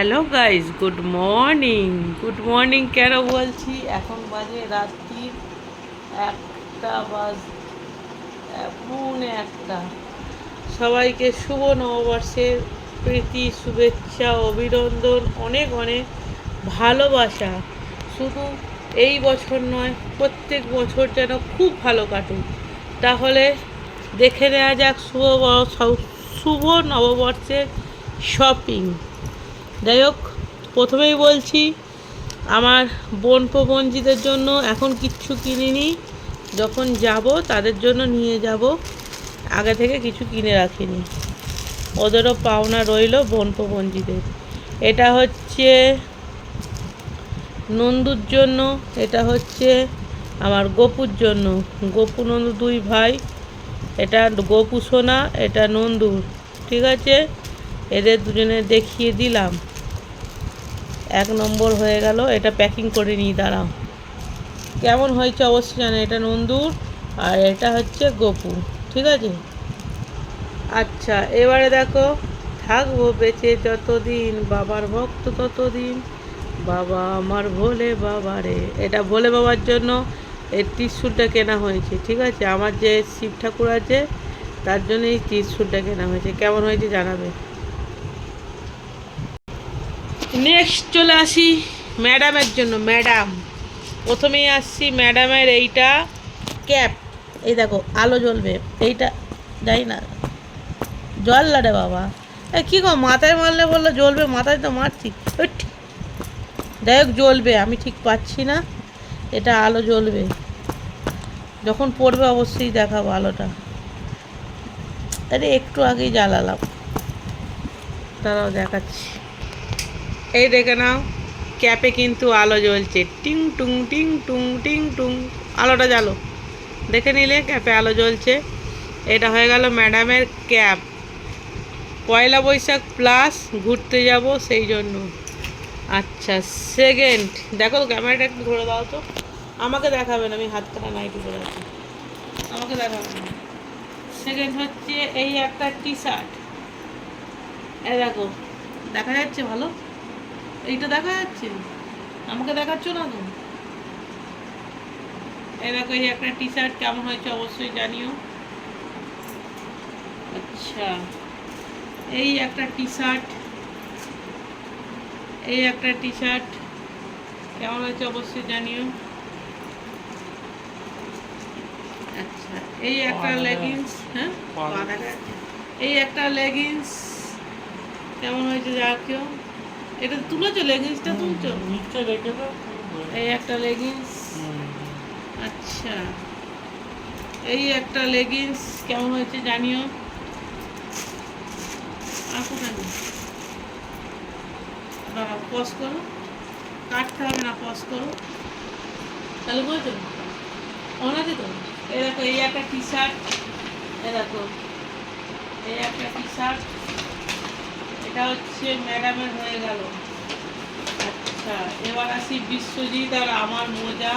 Hello guys good morning good morning কেন বলছি? এখন বাজে রাত্রির একটা বাজ পৌনে একটা। সবাইকে শুভ নববর্ষের প্রীতি, শুভেচ্ছা, অভিনন্দন, অনেক অনেক ভালোবাসা। শুধু এই বছর নয়, প্রত্যেক বছর যেন খুব ভালো কাটুক। তাহলে দেখে নেওয়া যাক শুভ শুভ নববর্ষের শপিং যাই হোক, প্রথমেই বলছি, আমার বোন প্রবঞ্জিতের জন্য এখন কিচ্ছু কিনিনি। যখন যাব, তাদের জন্য নিয়ে যাব। আগে থেকে কিছু কিনে রাখিনি। ওদেরও পাওনা রইল বোন প্রবঞ্জিতের এটা হচ্ছে নন্দুর জন্য, এটা হচ্ছে আমার গপুর জন্য। গপু নন্দু দুই ভাই, এটা গপু সোনা, এটা নন্দুর ঠিক আছে? এদের দুজনে দেখিয়ে দিলাম। এক নম্বর হয়ে গেল, এটা প্যাকিং করে নিই দাঁড়াও। কেমন হয়েছে অবশ্যই জানে, এটা নন্দুর আর এটা হচ্ছে গপু, ঠিক আছে? আচ্ছা এবারে দেখো, থাকব বেঁচে যতদিন, বাবার ভক্ত ততদিন, বাবা আমার ভোলে বাবারে। এটা ভোলে বাবার জন্য এই ত্রিশুলটা কেনা হয়েছে, ঠিক আছে? আমার যে শিব ঠাকুর আছে, তার জন্য এই ত্রিশুলটা কেনা হয়েছে। কেমন হয়েছে জানাবে? নেক্সট চলে আসি ম্যাডামের জন্য ম্যাডাম প্রথমেই আসছি ম্যাডামের এইটা ক্যাপ এই দেখো, আলো জ্বলবে। এইটা যাই না। জল রে বাবা। এ, কী গো, মাথায় মারলে বলল জ্বলবে, মাথায় তো মারছি। যাই হোক, জ্বলবে, আমি ঠিক পাচ্ছি না। এটা আলো জ্বলবে। যখন পড়বে অবশ্যই দেখাবো আলোটা। আরে, একটু আগেই জ্বালালাম। তারাও দেখাচ্ছি। এই দেখে নাও, ক্যাপে কিন্তু আলো জ্বলছে। টিং, টুং টিং টুং টিং, টুং। আলোটা জ্বালো। দেখে নিলে ক্যাপে আলো জ্বলছে। এটা হয়ে গেল ম্যাডামের ক্যাপ। পয়লা বৈশাখ প্লাস ঘুরতে যাব সেই জন্য। আচ্ছা সেকেন্ড দেখো, ক্যামেরাটা একটু ধরে দাও তো। আমাকে দেখাবেন, আমি হাত নাইটি আছি। আমাকে দেখাবেন। সেকেন্ড হচ্ছে এই একটা টি শার্ট এই দেখো, দেখা যাচ্ছে ভালো? এইটা দেখা যাচ্ছে? আমাকে দেখাচ্ছ না তো? এই দেখো এই একটা টি শার্ট কেমন হয়েছে অবশ্যই জানিও। আচ্ছা এই একটা টি শার্ট এই একটা টি শার্ট কেমন হয়েছে অবশ্যই জানিও। আচ্ছা এই একটা লেগিংস হ্যাঁ। এই একটা লেগিংস কেমন হয়েছে যা কেউ এটা তুলেছো লেগিংসটা তুলছো? নিচে রেখে দাও এই একটা লেগিংস আচ্ছা। এই একটা লেগিংস কেমন হয়েছে জানিও? আসো কেন? দাঁড়াও পজ করো। কাটতে হবে না পজ করো। তাহলে বলছো মনে আছে তো? এই দেখো এই একটা টি শার্ট দেখো। এই একটা টি শার্ট এটা হচ্ছে ম্যাডামের হয়ে গেল। আচ্ছা এবার আসি বিশ্বজিৎ আর আমার মোজা।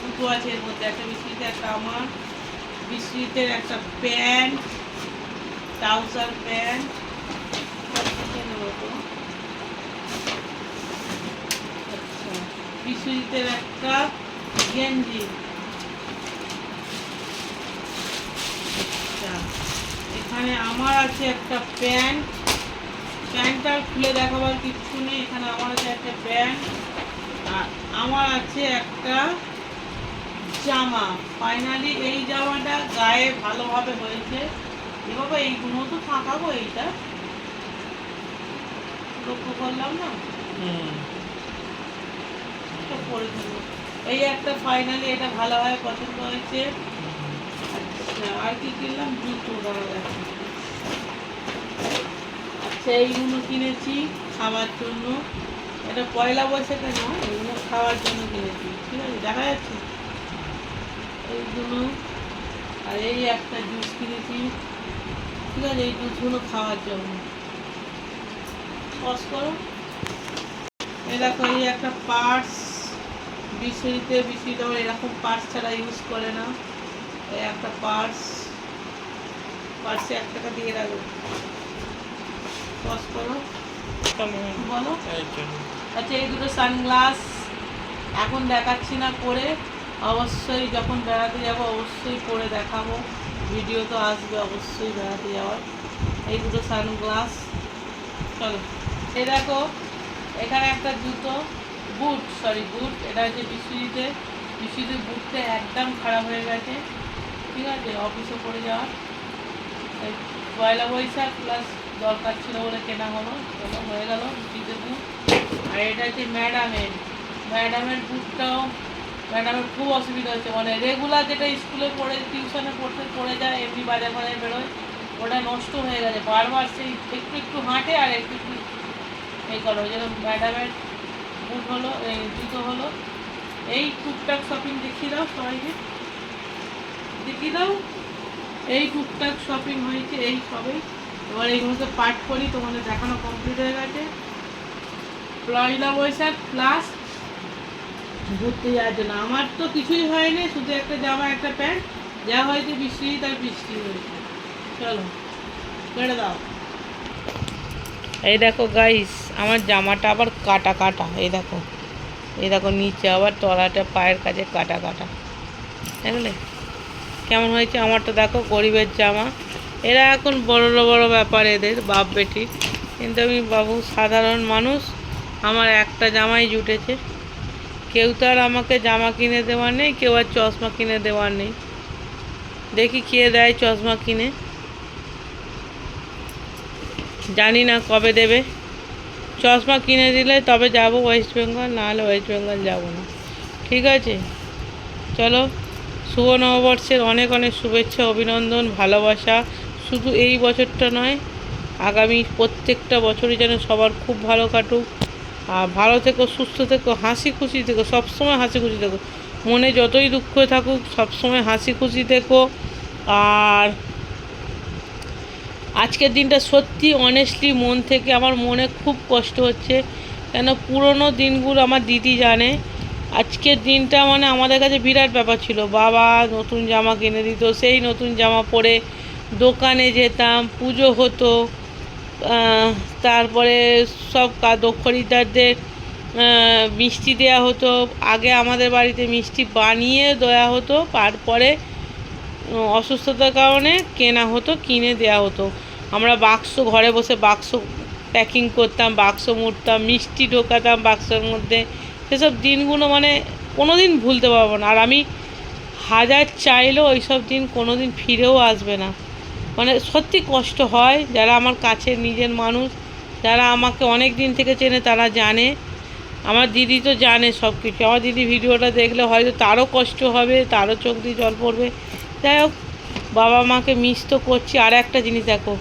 দুটো আছে এর মধ্যে, একটা বিশ্বজিৎ, একটা আমার। বিশ্বজিতের একটা প্যান্ট, ট্রাউজার প্যান্ট। আচ্ছা বিশ্বজিতের একটা গেঞ্জি। আচ্ছা এখানে আমার আছে একটা প্যান্ট প্যান্টটা খুলে দেখাবার কিচ্ছু নেই। এখানে আমার আছে একটা প্যান্ট আর আমার আছে একটা জামা। ফাইনালি এই জামাটা গায়ে ভালোভাবে হয়েছে। এ বাবা এইগুলো তো ফাঁকাবো এইটা? লক্ষ্য করলাম না? দেবো। এই একটা ফাইনালি এটা ভালোভাবে পছন্দ হয়েছে। আচ্ছা আর কি কিনলাম? জুতো দাঁড়া এইগুলো কিনেছি খাওয়ার জন্য। এটা পয়লা বৈশাখে নয় এগুলো খাওয়ার জন্য কিনেছি। ঠিক আছে, দেখা যাচ্ছে। এইগুলো, আর এই একটা জুস কিনেছি। ঠিক আছে, এই জুসগুলো খাওয়ার জন্য। পজ করো। দেখো, এই একটা পার্স বিশ্বজিৎ আবার এরকম পার্স ছাড়া ইউজ করে না। এই একটা পার্স, পার্সে এক টাকা দিয়ে রাখো। করো বলো। আচ্ছা এই দুটো সানগ্লাস এখন দেখাচ্ছি না পরে। অবশ্যই যখন বেড়াতে যাব অবশ্যই পরে দেখাবো। ভিডিও তো আসবে অবশ্যই বেড়াতে যাওয়ার। এই দুটো সানগ্লাস। চলো। এই দেখো এখানে একটা জুতো। Boot sorry boot. এটা হচ্ছে বিশ্বজিতে বিশ্বজিতের বুটটা একদম খারাপ হয়ে গেছে। ঠিক আছে অফিসে পড়ে যাওয়ার। পয়লা বৈশাখ প্লাস দরকার ছিল বলে কেনা হলো চলো হয়ে গেল বিশ্বজিতের বুট আর এটা হচ্ছে ম্যাডামের ম্যাডামের বুটটাও, ম্যাডামের খুব অসুবিধা হচ্ছে। মানে রেগুলার যেটা স্কুলে পড়ে টিউশনে পড়তে, পড়ে যায়, এমনি বাজার বাজারে বেরোয়, ওটা নষ্ট হয়ে গেছে। বারবার সেই একটু একটু হাঁটে আর একটু একটু এই করো। জন্য ম্যাডামের বুট হলো, এই জুতো হলো, এই টুকটাক শপিং দেখিয়ে দাও সবাইকে। দেখিয়ে দাও, এই টুকটাক শপিং হয়েছে, এই সবই। এবার এইগুলোকে পাঠ করি, তোমাদের দেখানো কমপ্লিট হয়ে গেছে। পয়লা বৈশাখ প্লাস ঘুরতে যাওয়ার জন্য আমার তো কিছুই হয়নি, শুধু একটা জামা, একটা প্যান্ট। যা হয়েছে বৃষ্টি, তার বৃষ্টি হয়েছে। চলো, কেটে দাও। এই দেখো গাইস আমার জামাটা আবার কাটা কাটা, এই দেখো। এই দেখো নিচে আবার তলাটা, পায়ের কাছে কাটা কাটা। দেখলে? কেমন হয়েছে? আমার তো দেখো গরিবের জামা। এরা এখন বড় বড় ব্যাপার এদের, বাপ বেটির কিন্তু আমি বাবু সাধারণ মানুষ, আমার একটা জামাই জুটেছে। কেউ তো আর আমাকে জামা কিনে দেওয়ার নেই, কেউ আর চশমা কিনে দেওয়ার নেই। দেখি কে দেয় চশমা কিনে। জানি না কবে দেবে। চশমা কিনে দিলে তবে যাব ওয়েস্ট বেঙ্গল নাহলে ওয়েস্ট বেঙ্গল যাব না। ঠিক আছে? চলো। শুভ নববর্ষের অনেক অনেক শুভেচ্ছা, অভিনন্দন, ভালোবাসা। শুধু এই বছরটা নয়, আগামী প্রত্যেকটা বছরই যেন সবার খুব ভালো কাটুক। আর ভালো থেকো, সুস্থ থেকো, হাসি খুশি থেকো, সবসময় হাসি খুশি থেকো। মনে যতই দুঃখ থাকুক, সবসময় হাসি খুশি থেকো। আর আজকের দিনটা সত্যি অনেস্টলি মন থেকে আমার মনে খুব কষ্ট হচ্ছে। কেন পুরনো দিনগুলো আমার দিদি জানে আজকের দিনটা মানে আমাদের কাছে বিরাট ব্যাপার ছিল। বাবা নতুন জামা কিনে দিত, সেই নতুন জামা পরে দোকানে যেতাম, পুজো হতো তারপরে সব খরিদ্দারদের মিষ্টি দেওয়া হতো। আগে আমাদের বাড়িতে মিষ্টি বানিয়ে দেওয়া হতো, তারপরে অসুস্থতার কারণে কেনা হতো, কিনে দেওয়া হতো। আমরা বাক্স, ঘরে বসে বাক্স প্যাকিং করতাম, বাক্স মুড়তাম, মিষ্টি ঢোকাতাম বাক্সের মধ্যে। সেসব দিনগুলো মানে কোনো দিন ভুলতে পারব না। আর আমি হাজার চাইলেও ওই সব দিন কোনো দিন ফিরেও আসবে না। মানে সত্যি কষ্ট হয়, যারা আমার কাছে নিজের মানুষ, যারা আমাকে অনেক দিন থেকে চেনে তারা জানে। আমার দিদি তো জানে সব কিছু আমার দিদি ভিডিওটা দেখলে হয়তো তারও কষ্ট হবে, তারও চোখ দিয়ে জল পড়বে। যাই হোক, বাবা মাকে মিস তো করছি। আর একটা জিনিস দেখো,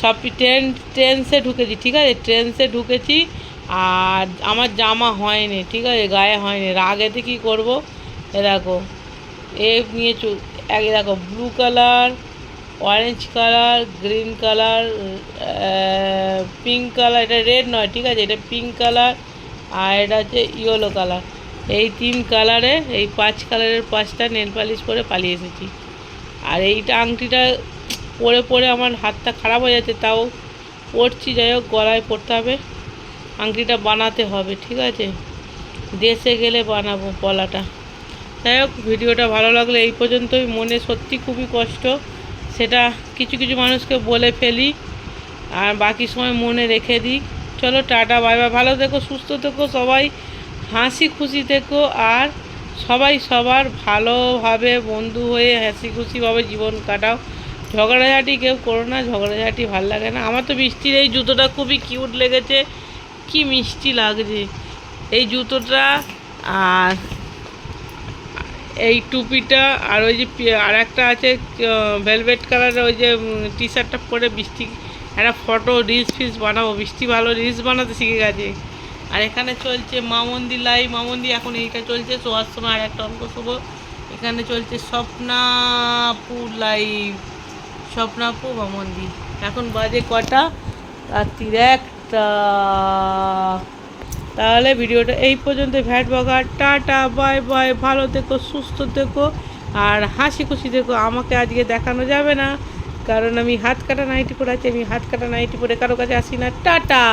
সব ট্রেন, ট্রেনসে ঢুকেছি, ঠিক আছে? ট্রেনসে ঢুকেছি আর আমার জামা হয়নি, ঠিক আছে, গায়ে হয়নি। রাগেতে কী করব? এ দেখো, এ নিয়ে চু, এক দেখো blue colour orange colour green colour pink colour এটা রেড নয়, ঠিক আছে, এটা পিঙ্ক কালার আর এটা হচ্ছে ইয়েলো কালার এই তিন কালারে এই পাঁচ কালারের পাঁচটা নেল পালিশ করে পালিয়ে এসেছি। আর এইটা আংটিটা পরে পরে আমার হাতটা খারাপ হয়ে যাচ্ছে, তাও পরছি, যাই হোক, গলায় পরতে হবে। আংটিটা বানাতে হবে, ঠিক আছে? দেশে গেলে বানাবো পলাটা। যাই হোক, ভিডিওটা ভালো লাগলে এই পর্যন্তই। মনে সত্যি খুবই কষ্ট। সেটা কিছু কিছু মানুষকে বলে ফেলি। আর বাকি সময় মনে রেখে দিই। চলো, টাটা, বাই বাই। ভালো থেকো, সুস্থ থেকো, সবাই হাসি খুশি থেকো। আর সবাই সবার ভালোভাবে বন্ধু হয়ে হাসি খুশিভাবে জীবন কাটাও। ঝগড়াঝাটি কেউ করো না, ঝগড়াঝাটি ভালো লাগে না। আমার তো বৃষ্টির এই জুতোটা খুবই কিউট লেগেছে। কি মিষ্টি লাগছে। এই জুতোটা আর এই টুপিটা আর ওই যে আর একটা আছে ভেলভেট কালারের ওই যে টি শার্টটা পরে বৃষ্টি একটা ফটো রিলস ফিলস বানাবো। বৃষ্টি ভালো রিলস বানাতে শিখে গেছে। আর এখানে চলছে মা মন্দির লাইভ মা মন্দির এখন এইটা চলছে শোয়ার সময় আর একটা অঙ্ক শুভ। এখানে চলছে স্বপ্নাপুর লাইভ স্বপ্নাপু মা মন্দির এখন বাজে কটা? রাত্রির একটা তাহলে ভিডিওটা এই পর্যন্ত ভ্যাট বগার, টাটা, বাই বাই, ভালো দেখো সুস্থ দেখো আর হাসি খুশি দেখো আমাকে আজকে দেখানো যাবে না, কারণ আমি হাত কাটা নাইটি পরে আছি, আমি হাত কাটা নাইটি পরে কারও কাছে আসি না, টাটা!